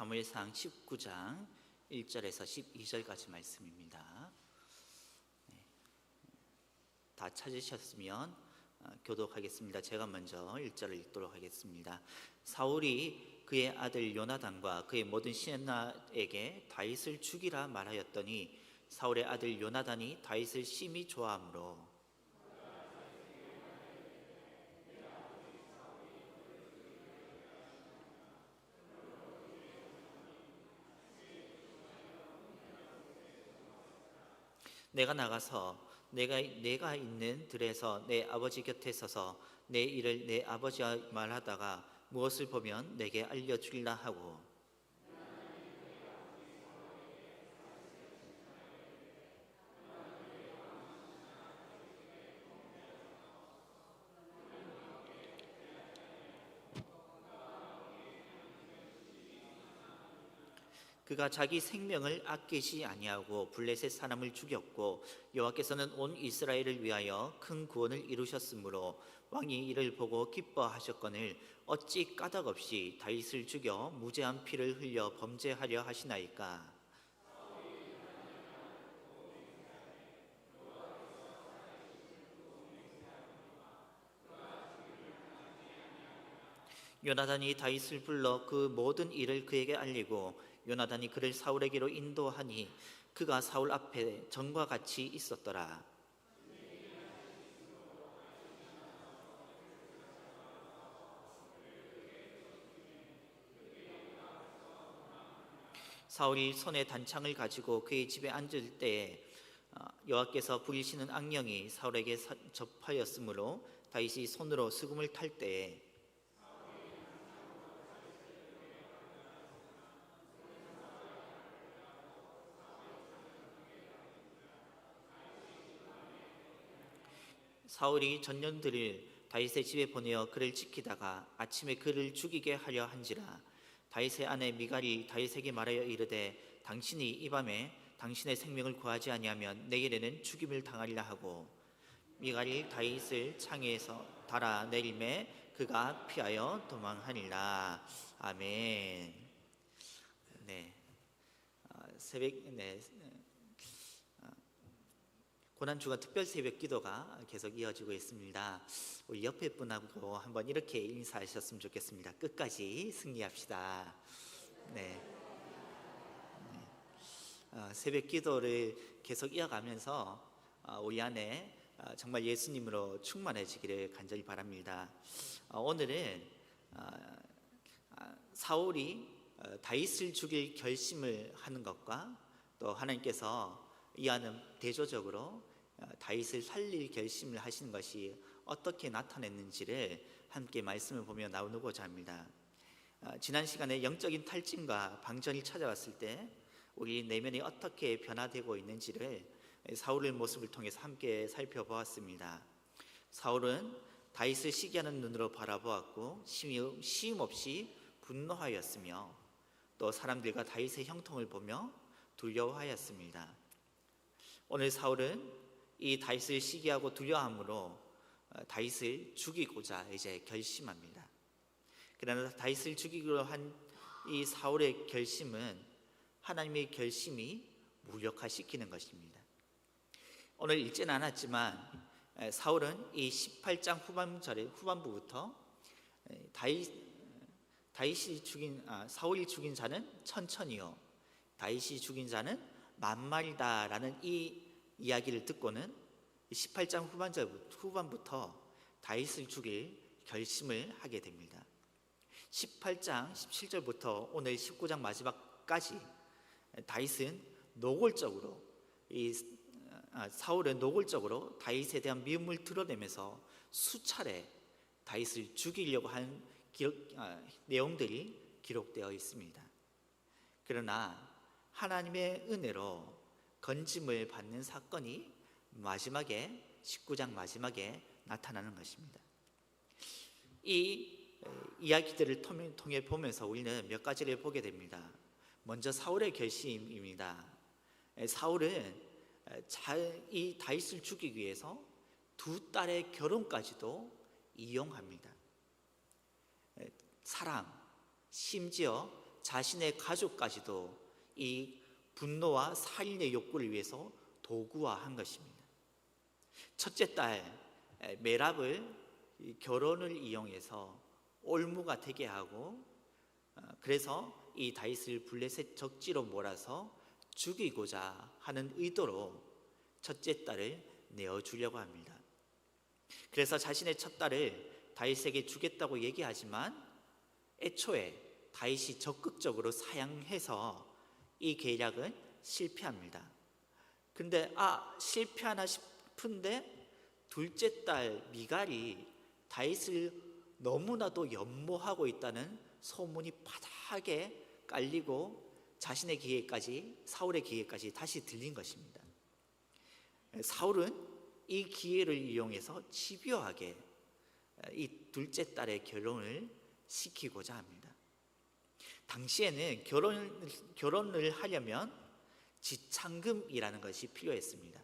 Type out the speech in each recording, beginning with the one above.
사무엘상 19장 1절에서 12절까지 말씀입니다. 네. 다 찾으셨으면 어, 교독하겠습니다. 제가 먼저 1절을 읽도록 하겠습니다. 사울이 그의 아들 요나단과 그의 모든 신하에게 다윗을 죽이라 말하였더니 사울의 아들 요나단이 다윗을 심히 좋아하므로 내가 나가서 내가 내가 있는 들에서 내 아버지 곁에 서서 내 일을 내 아버지와 말하다가 무엇을 보면 내게 알려 주리라 하고 그가 자기 생명을 아끼지 아니하고 블레셋 사람을 죽였고 여호와께서는 온 이스라엘을 위하여 큰 구원을 이루셨으므로 왕이 이를 보고 기뻐하셨거늘 어찌 까닭 없이 다윗을 죽여 무죄한 피를 흘려 범죄하려 하시나이까? 요나단이 다윗을 불러 그 모든 일을 그에게 알리고 요나단이 그를 사울에게로 인도하니 그가 사울 앞에 전과 같이 있었더라. 사울이 손에 단창을 가지고 그의 집에 앉을 때에 어, 여호와께서 부리시는 악령이 사울에게 사- 접하였으므로 다윗이 손으로 수금을 탈 때에 사울이 전년들을 다윗의 집에 보내어 그를 지키다가 아침에 그를 죽이게 하려 한지라 다윗의 아내 미갈이 다윗에게 말하여 이르되 당신이 이 밤에 당신의 생명을 구하지 아니하면 내일에는 죽임을 당하리라 하고 미갈이 다윗을 창에서 달아 내림에 그가 피하여 도망하니라. 아멘. 네. 아, 새벽 네 고난주가 특별 새벽 기도가 계속 이어지고 있습니다. 우리 옆에 분하고 한번 이렇게 인사하셨으면 좋겠습니다. 끝까지 승리합시다. 네. 네. 어, 새벽 기도를 계속 이어가면서 어, 우리 안에 어, 정말 예수님으로 충만해지기를 간절히 바랍니다. 어, 오늘은 어, 아, 사울이 어, 다윗을 죽일 결심을 하는 것과 또 하나님께서 이하는 대조적으로 어, 다윗을 살릴 결심을 하시는 것이 어떻게 나타냈는지를 함께 말씀을 보며 나누고자 합니다. 어, 지난 시간에 영적인 탈진과 방전이 찾아왔을 때 우리 내면이 어떻게 변화되고 있는지를 사울의 모습을 통해서 함께 살펴보았습니다. 사울은 다윗을 시기하는 눈으로 바라보았고 시임 없이 분노하였으며 또 사람들과 다윗의 형통을 보며 두려워하였습니다. 오늘 사울은 이 다윗을 시기하고 두려워함으로 어, 다윗을 죽이고자 이제 결심합니다. 그러나 다윗을 죽이기로 한 이 사울의 결심은 하나님의 결심이 무력화시키는 것입니다. 오늘 읽지는 않았지만 에, 사울은 이 18장 후반절에 후반부부터 에, 다윗 다윗이 죽인 아, 사울이 죽인 자는 천천히요 다윗이 죽인 자는 만말이다라는 이 이야기를 듣고는 18장 후반절 후반부터 다윗을 죽일 결심을 하게 됩니다. 18장 17절부터 오늘 19장 마지막까지 다윗은 노골적으로 이 아, 사울은 노골적으로 다윗에 대한 미움을 드러내면서 수차례 다윗을 죽이려고 한 기록, 아, 내용들이 기록되어 있습니다. 그러나 하나님의 은혜로 건짐을 받는 사건이 마지막에 19장 마지막에 나타나는 것입니다. 이 이야기들을 통해 보면서 우리는 몇 가지를 보게 됩니다. 먼저 사울의 결심입니다. 사울은 이 다윗을 죽이기 위해서 두 딸의 결혼까지도 이용합니다. 사랑, 심지어 자신의 가족까지도 이 분노와 살인의 욕구를 위해서 도구화한 것입니다. 첫째 딸 에, 메랍을 이 결혼을 이용해서 올무가 되게 하고 어, 그래서 이 다윗을 블레셋 적지로 몰아서 죽이고자 하는 의도로 첫째 딸을 내어 주려고 합니다. 그래서 자신의 첫 딸을 다윗에게 주겠다고 얘기하지만 애초에 다윗이 적극적으로 사양해서 이 계략은 실패합니다. 근데 아 실패하나 싶은데 둘째 딸 미갈이 다윗을 너무나도 연모하고 있다는 소문이 바닥에 깔리고 자신의 기회까지 사울의 기회까지 다시 들린 것입니다. 사울은 이 기회를 이용해서 집요하게 이 둘째 딸의 결혼을 시키고자 합니다. 당시에는 결혼, 결혼을 하려면 지창금이라는 것이 필요했습니다.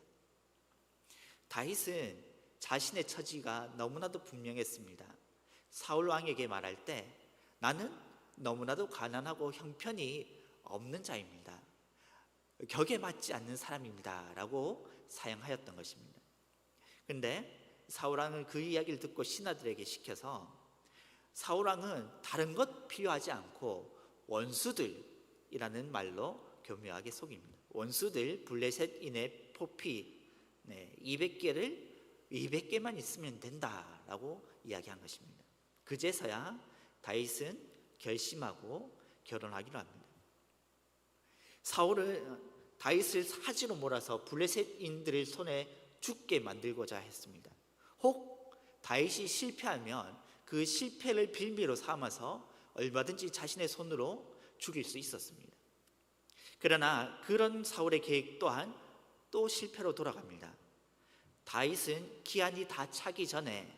다윗은 자신의 처지가 너무나도 분명했습니다. 사울 왕에게 말할 때 나는 너무나도 가난하고 형편이 없는 자입니다. 격에 맞지 않는 사람입니다라고 사용하였던 것입니다. 근데 사울 왕은 그 이야기를 듣고 신하들에게 시켜서 사울 왕은 다른 것 필요하지 않고 원수들이라는 말로 교묘하게 속입니다. 원수들 블레셋인의 포피 네, 200개를 200개만 있으면 된다라고 이야기한 것입니다. 그제서야 다윗은 결심하고 결혼하기로 합니다. 사울은 다윗을 사지로 몰아서 블레셋인들의 손에 죽게 만들고자 했습니다. 혹 다윗이 실패하면 그 실패를 빌미로 삼아서 얼마든지 자신의 손으로 죽일 수 있었습니다. 그러나 그런 사울의 계획 또한 또 실패로 돌아갑니다. 다윗은 기한이 다 차기 전에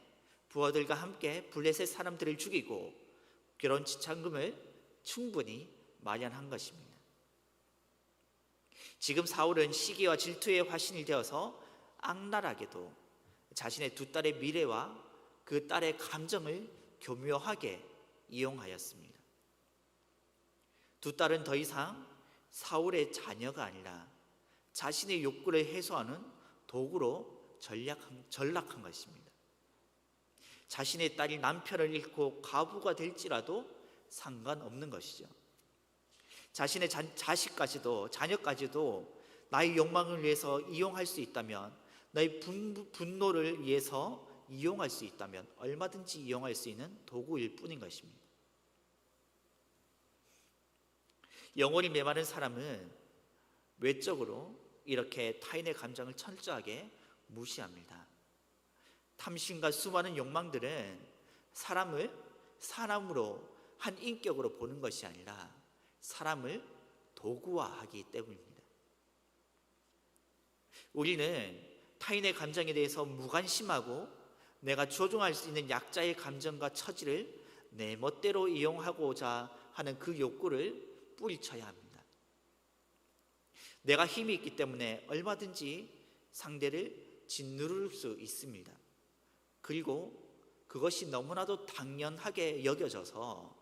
부하들과 함께 블레셋 사람들을 죽이고 결혼 지참금을 충분히 마련한 것입니다. 지금 사울은 시기와 질투의 화신이 되어서 악랄하게도 자신의 두 딸의 미래와 그 딸의 감정을 교묘하게 이용하였습니다. 두 딸은 더 이상 사울의 자녀가 아니라 자신의 욕구를 해소하는 도구로 전략한, 전락한 것입니다. 자신의 딸이 남편을 잃고 가부가 될지라도 상관없는 것이죠. 자신의 자, 자식까지도 자녀까지도 나의 욕망을 위해서 이용할 수 있다면 나의 분, 분노를 위해서 이용할 수 있다면 얼마든지 이용할 수 있는 도구일 뿐인 것입니다. 영혼이 메마른 사람은 외적으로 이렇게 타인의 감정을 철저하게 무시합니다. 탐심과 수많은 욕망들은 사람을 사람으로 한 인격으로 보는 것이 아니라 사람을 도구화하기 때문입니다. 우리는 타인의 감정에 대해서 무관심하고 내가 조종할 수 있는 약자의 감정과 처지를 내 멋대로 이용하고자 하는 그 욕구를 뿌리쳐야 합니다. 내가 힘이 있기 때문에 얼마든지 상대를 짓누를 수 있습니다. 그리고 그것이 너무나도 당연하게 여겨져서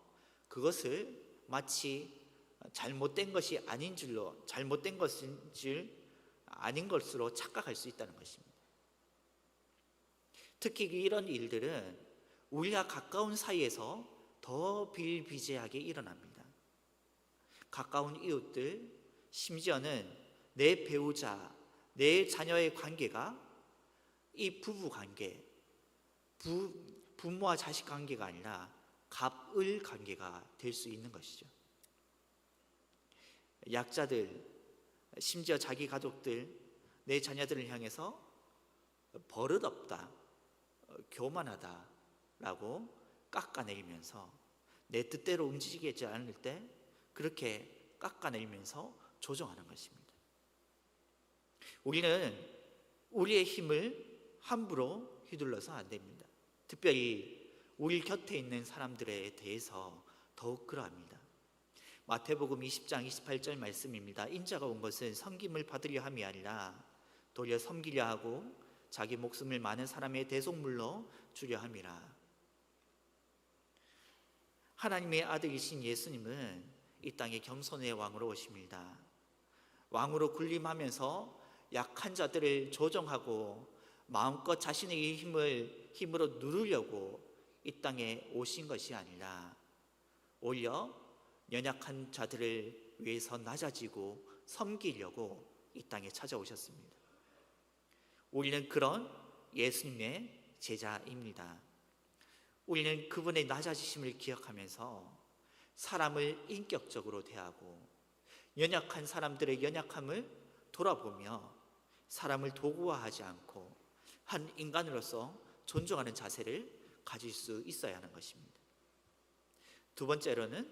그것을 마치 잘못된 것이 아닌 줄로 잘못된 것인 줄 아닌 것으로 착각할 수 있다는 것입니다. 특히 이런 일들은 우리와 가까운 사이에서 더 비일비재하게 일어납니다. 가까운 이웃들, 심지어는 내 배우자, 내 자녀의 관계가 이 부부 관계, 부, 부모와 자식 관계가 아니라 갑을 관계가 될 수 있는 것이죠. 약자들, 심지어 자기 가족들, 내 자녀들을 향해서 버릇없다, 교만하다라고 깎아내리면서 내 뜻대로 움직이지 않을 때 그렇게 깎아내리면서 조정하는 것입니다. 우리는 우리의 힘을 함부로 휘둘러서 안 됩니다. 특별히 우리 곁에 있는 사람들에 대해서 더욱 그러합니다. 마태복음 20장 28절 말씀입니다. 인자가 온 것은 섬김을 받으려 함이 아니라 도리어 섬기려 하고 자기 목숨을 많은 사람의 대속물로 주려 함이라. 하나님의 아들이신 예수님은 이 땅에 겸손의 왕으로 오십니다. 왕으로 군림하면서 약한 자들을 조정하고 마음껏 자신의 힘을 힘으로 누르려고 이 땅에 오신 것이 아니라 오히려 연약한 자들을 위해서 낮아지고 섬기려고 이 땅에 찾아오셨습니다. 우리는 그런 예수님의 제자입니다. 우리는 그분의 낮아지심을 기억하면서 사람을 인격적으로 대하고 연약한 사람들의 연약함을 돌아보며 사람을 도구화하지 않고 한 인간으로서 존중하는 자세를 가질 수 있어야 하는 것입니다. 두 번째로는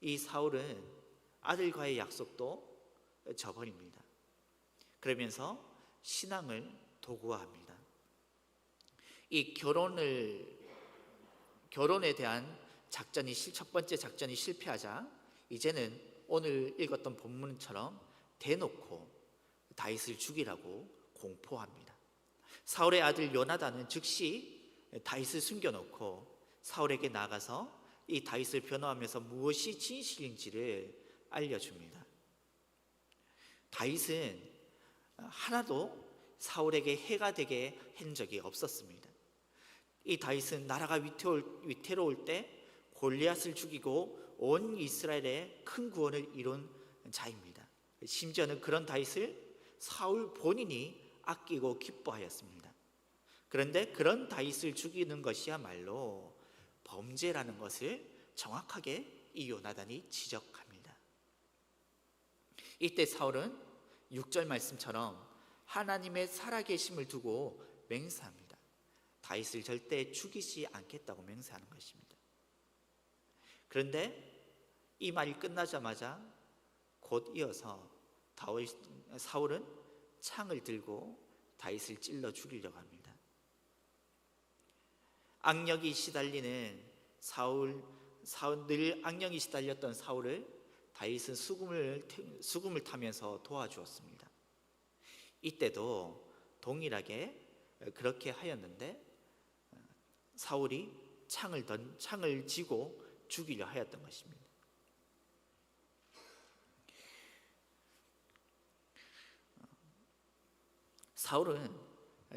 이 사울은 아들과의 약속도 저버립니다. 그러면서 신앙을 도구화합니다. 이 결혼을 결혼에 대한 작전이 실- 첫 번째 작전이 실패하자 이제는 오늘 읽었던 본문처럼 대놓고 다윗을 죽이라고 공포합니다. 사울의 아들 요나단은 즉시 다윗을 숨겨놓고 사울에게 나가서 이 다윗을 변호하면서 무엇이 진실인지를 알려줍니다. 다윗은 하나도 사울에게 해가 되게 한 적이 없었습니다. 이 다윗은 나라가 위태로울 때 골리앗을 죽이고 온 이스라엘에 큰 구원을 이룬 자입니다. 심지어는 그런 다윗을 사울 본인이 아끼고 기뻐하였습니다. 그런데 그런 다윗을 죽이는 것이야말로 범죄라는 것을 정확하게 이 요나단이 지적합니다. 이때 사울은 6절 말씀처럼 하나님의 살아계심을 두고 맹세합니다. 다윗을 절대 죽이지 않겠다고 맹세하는 것입니다. 그런데 이 말이 끝나자마자 곧 이어서 다윗, 사울은 창을 들고 다윗을 찔러 죽이려고 합니다. 악력이 시달리는 사울, 사울 늘 악령이 시달렸던 사울을 다윗은 수금을 수금을 타면서 도와주었습니다. 이때도 동일하게 그렇게 하였는데 사울이 창을 던 창을 쥐고 죽이려 하였던 것입니다. 사울은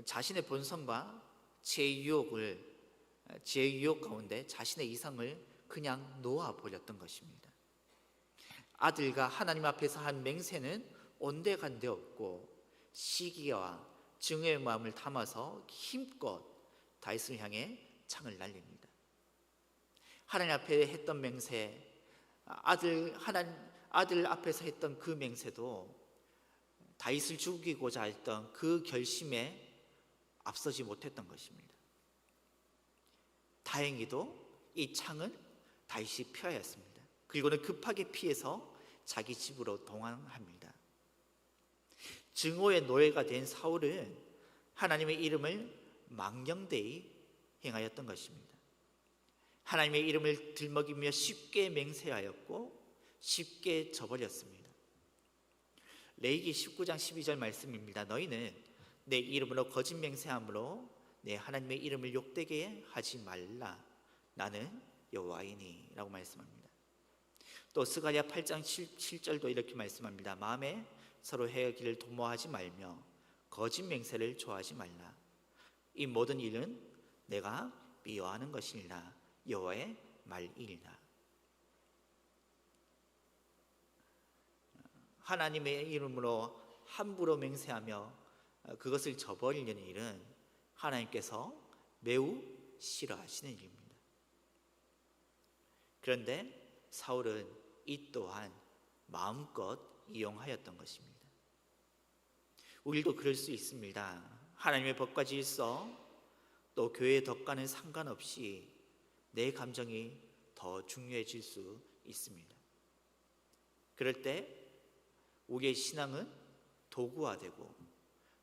자신의 본성과 제 유혹을 제 유혹 가운데 자신의 이상을 그냥 놓아 버렸던 것입니다. 아들과 하나님 앞에서 한 맹세는 온데간데 없고 시기와 증오의 마음을 담아서 힘껏 다윗을 향해 창을 날립니다. 하나님 앞에 했던 맹세, 아들 하나님 아들 앞에서 했던 그 맹세도 다윗을 죽이고자 했던 그 결심에 앞서지 못했던 것입니다. 다행히도 이 창은 다윗이 피하였습니다 그리고는 급하게 피해서 자기 집으로 동항합니다. 증오의 노예가 된 사울은 하나님의 이름을 망령되이 행하였던 것입니다. 하나님의 이름을 들먹이며 쉽게 맹세하였고 쉽게 저버렸습니다. 레이기 19장 12절 말씀입니다. 너희는 내 이름으로 거짓 맹세함으로 내 하나님의 이름을 욕되게 하지 말라. 나는 여호와이니라고 말씀합니다. 또 스가랴 8장 7, 절도 이렇게 말씀합니다. 마음에 서로 헤어기를 도모하지 말며 거짓 맹세를 좋아하지 말라. 이 모든 일은 내가 미워하는 것이니라 여호와의 말이니라. 하나님의 이름으로 함부로 맹세하며 그것을 저버리려는 일은 하나님께서 매우 싫어하시는 일입니다. 그런데 사울은 이 또한 마음껏 이용하였던 것입니다. 우리도 그럴 수 있습니다. 하나님의 법과 질서 또 교회의 덕과는 상관없이 내 감정이 더 중요해질 수 있습니다. 그럴 때 우리의 신앙은 도구화되고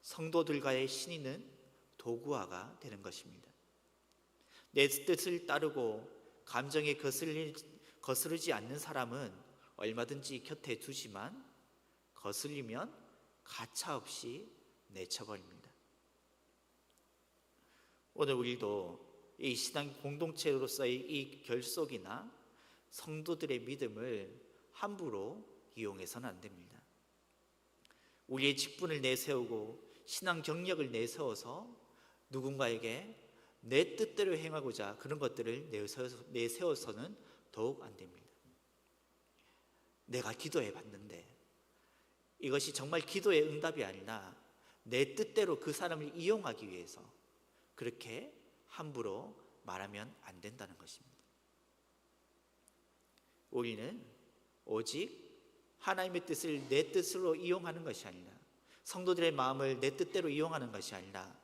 성도들과의 신의는 도구화가 되는 것입니다. 내 뜻을 따르고 감정에 거스르지 않는 사람은 얼마든지 곁에 두지만 거슬리면 가차없이 내쳐버립니다. 오늘 우리도 이 신앙 공동체로서의 이 결속이나 성도들의 믿음을 함부로 이용해서는 안 됩니다. 우리의 직분을 내세우고 신앙 경력을 내세워서 누군가에게 내 뜻대로 행하고자 그런 것들을 내세워서- 내세워서는 더욱 안 됩니다. 내가 기도해 봤는데 이것이 정말 기도의 응답이 아니라 내 뜻대로 그 사람을 이용하기 위해서 그렇게 함부로 말하면 안 된다는 것입니다. 우리는 오직 하나님의 뜻을 내 뜻으로 이용하는 것이 아니라 성도들의 마음을 내 뜻대로 이용하는 것이 아니라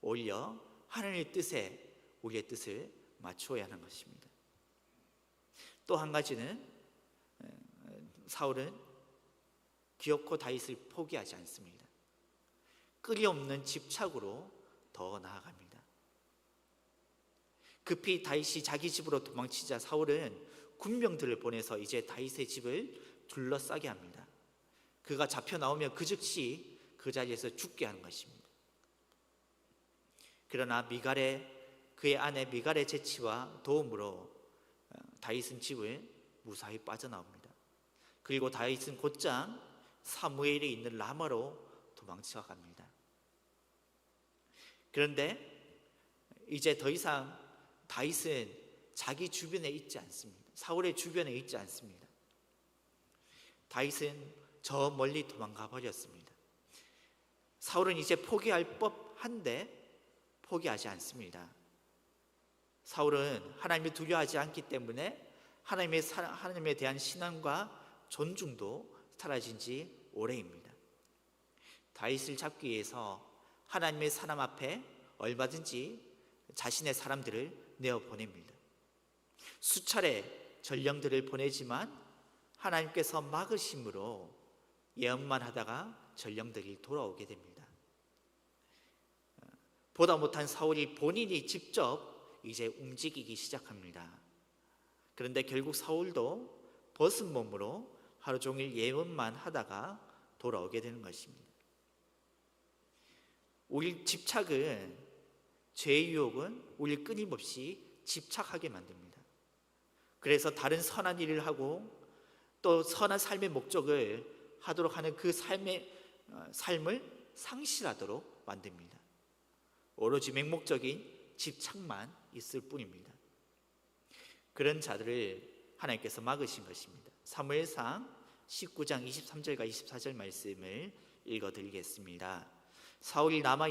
오히려 하나님의 뜻에 우리의 뜻을 맞추어야 하는 것입니다. 또 한 가지는 사울은 기어코 다윗을 포기하지 않습니다. 끈이없는 집착으로 더 나아갑니다. 급히 다윗이 자기 집으로 도망치자 사울은 군병들을 보내서 이제 다윗의 집을 둘러싸게 합니다. 그가 잡혀 나오면 그 즉시 그 자리에서 죽게 하는 것입니다. 그러나 미갈의 그의 아내 미갈의 재치와 도움으로 어, 다윗은 집을 무사히 빠져나옵니다. 그리고 다윗은 곧장 사무엘이 있는 라마로 도망쳐 갑니다. 그런데 이제 더 이상 다윗은 자기 주변에 있지 않습니다. 사울의 주변에 있지 않습니다. 다윗은 저 멀리 도망가 버렸습니다. 사울은 이제 포기할 법한데 포기하지 않습니다. 사울은 하나님을 두려워하지 않기 때문에 하나님의 사, 하나님에 대한 신앙과 존중도 사라진 지 오래입니다. 다윗을 잡기 위해서 하나님의 사람 앞에 얼마든지 자신의 사람들을 내어 보냅니다. 수차례 전령들을 보내지만 하나님께서 막으심으로 예언만 하다가 전령들이 돌아오게 됩니다. 보다 못한 사울이 본인이 직접 이제 움직이기 시작합니다. 그런데 결국 사울도 벗은 몸으로 하루 종일 예언만 하다가 돌아오게 되는 것입니다. 우리 집착은 죄의 유혹은 우리 끊임없이 집착하게 만듭니다. 그래서 다른 선한 일을 하고 또 선한 삶의 목적을 하도록 하는 그 삶의 어, 삶을 상실하도록 만듭니다. 오로지 맹목적인 집착만 있을 뿐입니다. 그런 자들을 하나님께서 막으신 것입니다. 사무엘상 19장 23절과 24절 말씀을 읽어 드리겠습니다. 사울이 남아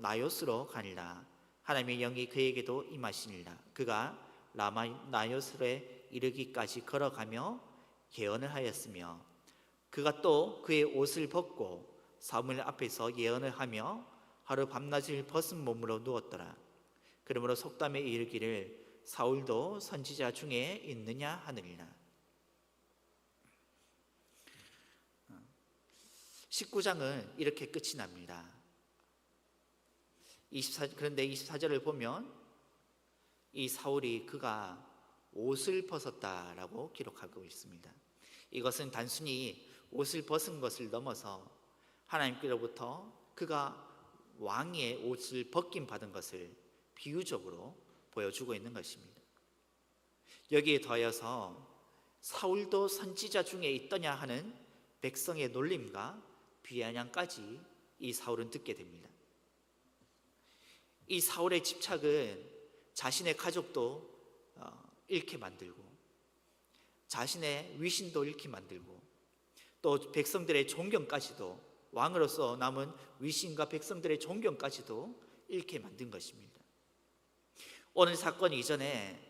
나요스로 가니라 하나님의 영이 그에게도 임하시니라. 그가 라마 나요스에 이르기까지 걸어가며 예언을 하였으며 그가 또 그의 옷을 벗고 사무엘 앞에서 예언을 하며 하루 밤낮을 벗은 몸으로 누웠더라. 그러므로 속담에 이르기를 사울도 선지자 중에 있느냐 하느니라. 19장은 이렇게 끝이 납니다. 24, 그런데 24절을 보면 이 사울이 그가 옷을 벗었다라고 기록하고 있습니다. 이것은 단순히 옷을 벗은 것을 넘어서 하나님께로부터 그가 왕의 옷을 벗김 받은 것을 비유적으로 보여주고 있는 것입니다. 여기에 더하여서 사울도 선지자 중에 있더냐 하는 백성의 놀림과 비아냥까지 이 사울은 듣게 됩니다. 이 사울의 집착은 자신의 가족도 어, 잃게 만들고 자신의 위신도 잃게 만들고 또 백성들의 존경까지도 왕으로서 남은 위신과 백성들의 존경까지도 잃게 만든 것입니다. 오늘 사건 이전에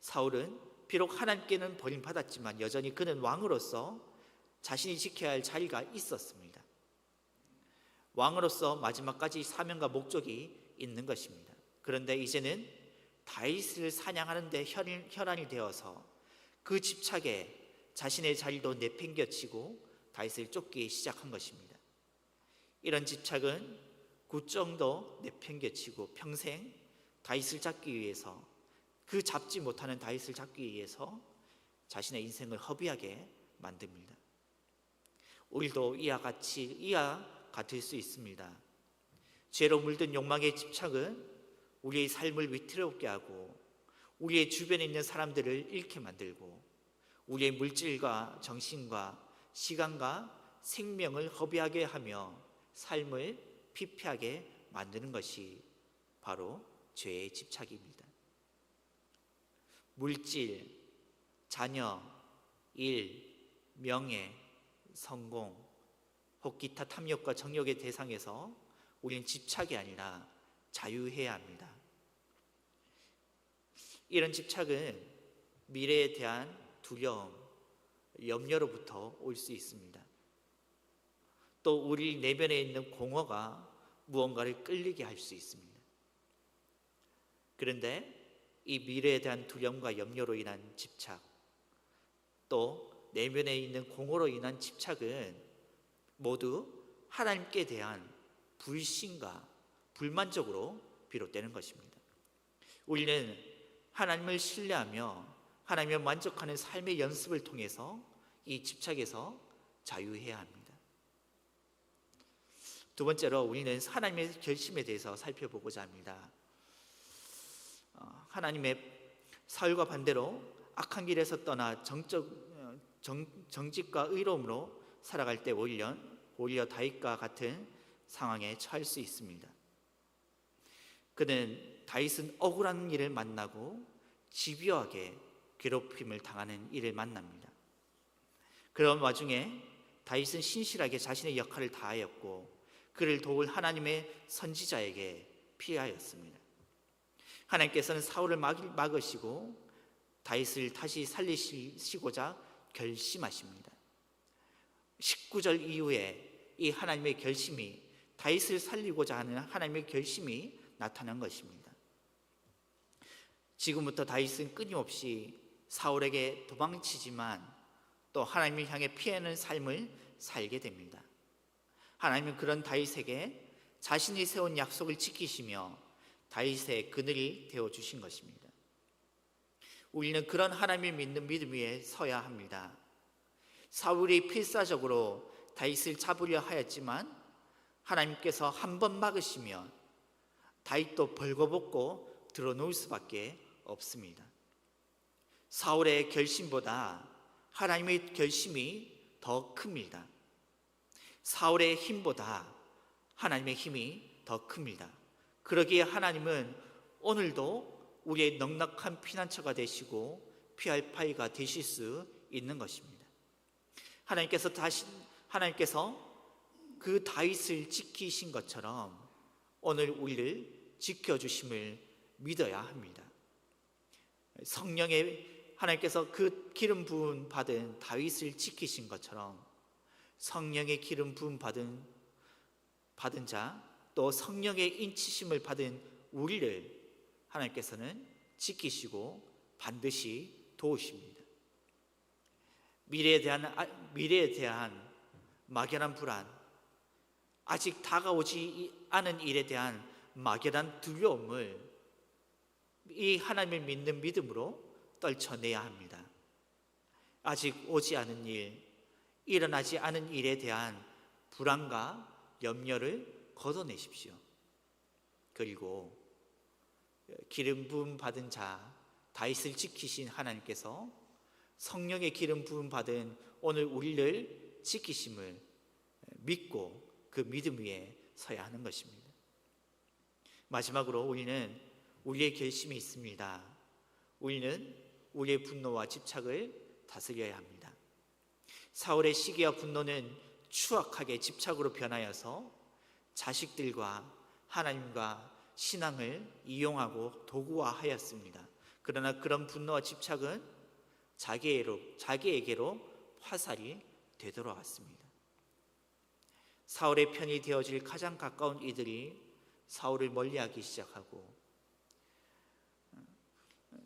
사울은 비록 하나님께는 버림받았지만 여전히 그는 왕으로서 자신이 지켜야 할 자리가 있었습니다. 왕으로서 마지막까지 사명과 목적이 있는 것입니다. 그런데 이제는 다윗을 사냥하는데 혈안이 되어서 그 집착에 자신의 자리도 내팽겨치고 다윗을 쫓기 시작한 것입니다. 이런 집착은 구정도 내팽겨치고 평생 다윗을 잡기 위해서 그 잡지 못하는 다윗을 잡기 위해서 자신의 인생을 허비하게 만듭니다. 우리도 이와 같이 이와 같을 수 있습니다. 죄로 물든 욕망의 집착은 우리의 삶을 위태롭게 하고 우리의 주변에 있는 사람들을 잃게 만들고 우리의 물질과 정신과 시간과 생명을 허비하게 하며 삶을 피폐하게 만드는 것이 바로 죄의 집착입니다. 물질, 자녀, 일, 명예, 성공, 혹 기타 탐욕과 정욕의 대상에서 우리는 집착이 아니라 자유해야 합니다. 이런 집착은 미래에 대한 두려움, 염려로부터 올 수 있습니다. 또 우리 내면에 있는 공허가 무언가를 끌리게 할 수 있습니다. 그런데 이 미래에 대한 두려움과 염려로 인한 집착, 또 내면에 있는 공허로 인한 집착은 모두 하나님께 대한 불신과 불만족으로 비롯되는 것입니다. 우리는 하나님을 신뢰하며 하나님을 만족하는 삶의 연습을 통해서 이 집착에서 자유해야 합니다. 두 번째로 우리는 하나님의 결심에 대해서 살펴보고자 합니다. 어, 하나님의 사울과 반대로 악한 길에서 떠나 정적 어, 정, 정직과 의로움으로 살아갈 때 오히려 오히려 다윗과 같은 상황에 처할 수 있습니다. 그는 다윗은 억울한 일을 만나고 집요하게 괴롭힘을 당하는 일을 만납니다. 그런 와중에 다윗은 신실하게 자신의 역할을 다하였고 그를 도울 하나님의 선지자에게 피하였습니다. 하나님께서는 사울을 막으시고 다윗을 다시 살리시고자 결심하십니다. 19절 이후에 이 하나님의 결심이 다윗을 살리고자 하는 하나님의 결심이 나타난 것입니다. 지금부터 다윗은 끊임없이 사울에게 도망치지만 또 하나님을 향해 피하는 삶을 살게 됩니다. 하나님은 그런 다윗에게 자신이 세운 약속을 지키시며 다윗의 그늘이 되어 주신 것입니다. 우리는 그런 하나님을 믿는 믿음 위에 서야 합니다. 사울이 필사적으로 다윗을 잡으려 하였지만 하나님께서 한 번 막으시면 다윗도 벌거벗고 드러놓을 수밖에 없습니다. 사울의 결심보다 하나님의 결심이 더 큽니다. 사울의 힘보다 하나님의 힘이 더 큽니다. 그러기에 하나님은 오늘도 우리의 넉넉한 피난처가 되시고 피할 파이가 되실 수 있는 것입니다. 하나님께서 다시 하나님께서 그 다윗을 지키신 것처럼 오늘 우리를 지켜 주심을 믿어야 합니다. 성령의 하나님께서 그 기름 부음 받은 다윗을 지키신 것처럼 성령의 기름 부음 받은 받은 자 또 성령의 인치심을 받은 우리를 하나님께서는 지키시고 반드시 도우십니다. 미래에 대한 아, 미래에 대한 막연한 불안, 아직 다가오지 않은 일에 대한 막연한 두려움을 이 하나님을 믿는 믿음으로 떨쳐내야 합니다. 아직 오지 않은 일, 일어나지 않은 일에 대한 불안과 염려를 걷어내십시오. 그리고 기름 부음 받은 자 다윗을 지키신 하나님께서 성령의 기름 부음 받은 오늘 우리를 지키심을 믿고 그 믿음 위에 서야 하는 것입니다. 마지막으로 우리는 우리의 결심이 있습니다. 우리는 우리의 분노와 집착을 다스려야 합니다. 사울의 시기와 분노는 추악하게 집착으로 변하여서 자식들과 하나님과 신앙을 이용하고 도구화하였습니다. 그러나 그런 분노와 집착은 자기에게로, 자기에게로 화살이 되돌아왔습니다. 사울의 편이 되어질 가장 가까운 이들이 사울을 멀리하기 시작하고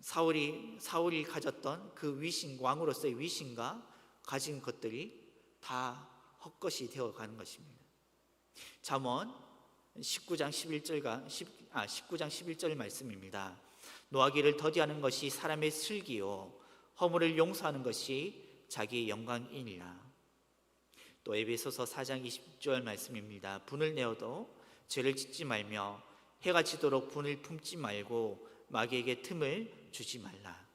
사울이 사울이 가졌던 그 위신 왕으로서의 위신과 가진 것들이 다 헛것이 되어 가는 것입니다. 잠언 19장 11절과 10, 아 19장 11절 말씀입니다. 노하기를 더디하는 것이 사람의 슬기요 허물을 용서하는 것이 자기의 영광이니라. 또 에베소서 4장 20절 말씀입니다. 분을 내어도 죄를 짓지 말며 해가 지도록 분을 품지 말고 마귀에게 틈을 주지 말라.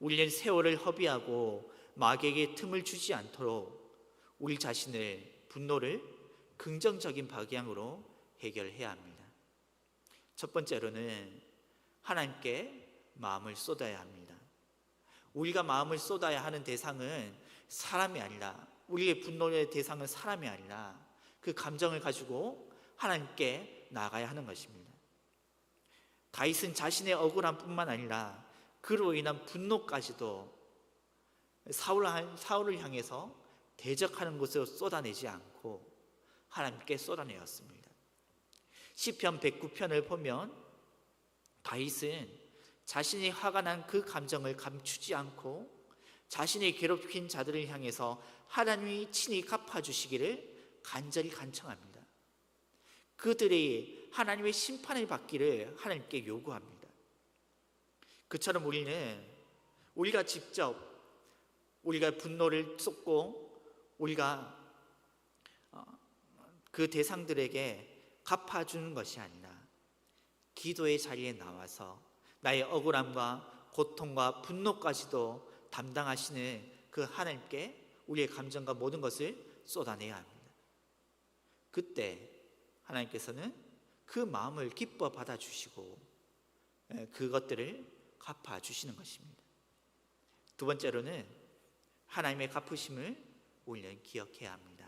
우리는 세월을 허비하고 마귀에게 틈을 주지 않도록 우리 자신을 분노를 긍정적인 방향으로 해결해야 합니다. 첫 번째로는 하나님께 마음을 쏟아야 합니다. 우리가 마음을 쏟아야 하는 대상은 사람이 아니라 우리의 분노의 대상은 사람이 아니라 그 감정을 가지고 하나님께 나가야 하는 것입니다. 다윗은 자신의 억울함뿐만 아니라 그로 인한 분노까지도 사울 사울을 향해서 대적하는 것으로 쏟아내지 않고 하나님께 쏟아내었습니다. 시편 109편을 보면 다윗은 자신이 화가 난 그 감정을 감추지 않고 자신이 괴롭힌 자들을 향해서 하나님이 친히 갚아주시기를 간절히 간청합니다. 그들이 하나님의 심판을 받기를 하나님께 요구합니다. 그처럼 우리는 우리가 직접 우리가 분노를 쏟고 우리가 어, 그 대상들에게 갚아주는 것이 아니라 기도의 자리에 나와서 나의 억울함과 고통과 분노까지도 담당하시는 그 하나님께 우리의 감정과 모든 것을 쏟아내야 합니다. 그때 하나님께서는 그 마음을 기뻐 받아주시고 예, 그것들을 갚아주시는 것입니다. 두 번째로는 하나님의 갚으심을 우리는 기억해야 합니다.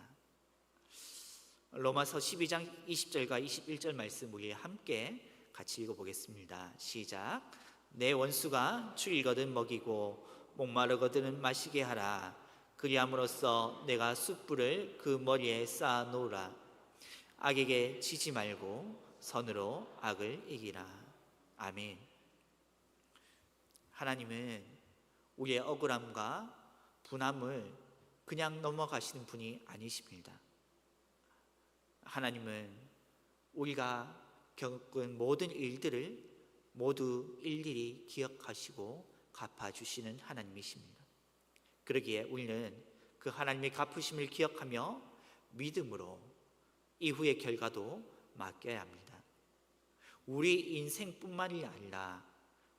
로마서 12장 20절과 21절 말씀 우리 함께 같이 읽어보겠습니다. 시작. 내 원수가 죽이거든 먹이고 목마르거든 마시게 하라. 그리함으로써 내가 숯불을 그 머리에 쌓아 놓으라. 악에게 지지 말고 선으로 악을 이기라. 아멘. 하나님은 우리의 억울함과 분함을 그냥 넘어가시는 분이 아니십니다. 하나님은 우리가 겪은 모든 일들을 모두 일일이 기억하시고 갚아주시는 하나님이십니다. 그러기에 우리는 그 하나님의 갚으심을 기억하며 믿음으로 이후의 결과도 맡겨야 합니다. 우리 인생뿐만이 아니라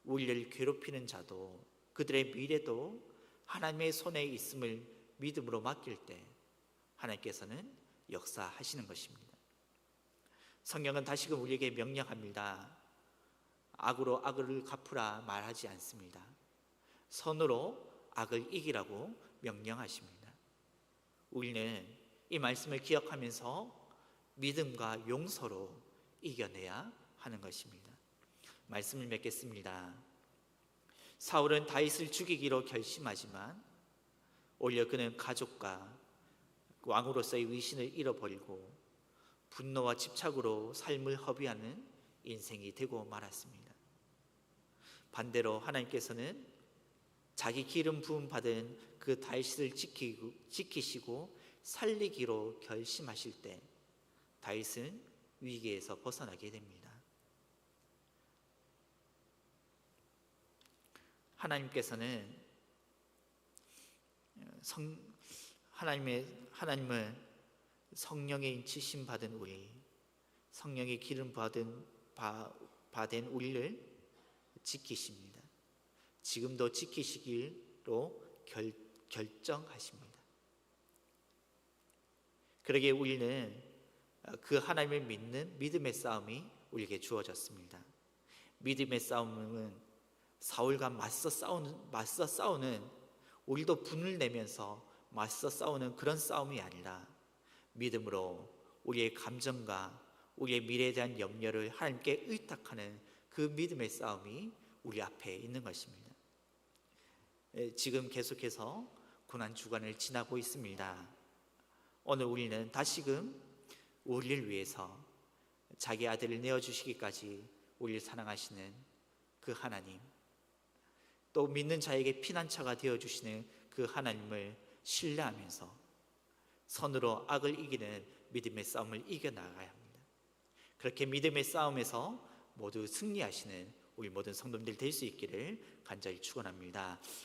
우리를 괴롭히는 자도 그들의 미래도 하나님의 손에 있음을 믿음으로 맡길 때 하나님께서는 역사하시는 것입니다. 성경은 다시금 우리에게 명령합니다. 악으로 악을 갚으라 말하지 않습니다. 선으로 악을 이기라고 명령하십니다. 우리는 이 말씀을 기억하면서 믿음과 용서로 이겨내야 하는 것입니다. 말씀을 맺겠습니다. 사울은 다윗을 죽이기로 결심하지만 오히려 그는 가족과 왕으로서의 위신을 잃어버리고 분노와 집착으로 삶을 허비하는 인생이 되고 말았습니다. 반대로 하나님께서는 자기 기름 부음 받은 그 다윗을 지키고, 지키시고 살리기로 결심하실 때 다윗은 위기에서 벗어나게 됩니다. 하나님께서는 성 하나님의 하나님을 성령의 인치심 받은 우리 성령의 기름 받은 바, 받은 우리를 지키십니다. 지금도 지키시기로 결, 결정하십니다. 그러기에 우리는 그 하나님을 믿는 믿음의 싸움이 우리에게 주어졌습니다. 믿음의 싸움은 사울과 맞서 싸우는 맞서 싸우는 우리도 분을 내면서 맞서 싸우는 그런 싸움이 아니라 믿음으로 우리의 감정과 우리의 미래에 대한 염려를 하나님께 의탁하는 그 믿음의 싸움이 우리 앞에 있는 것입니다. 예, 지금 계속해서 고난 주간을 지나고 있습니다. 오늘 우리는 다시금 우리를 위해서 자기 아들을 내어 주시기까지 우리를 사랑하시는 그 하나님, 또 믿는 자에게 피난처가 되어 주시는 그 하나님을 신뢰하면서 선으로 악을 이기는 믿음의 싸움을 이겨 나가야 합니다. 그렇게 믿음의 싸움에서 모두 승리하시는 우리 모든 성도들 될 수 있기를 간절히 축원합니다.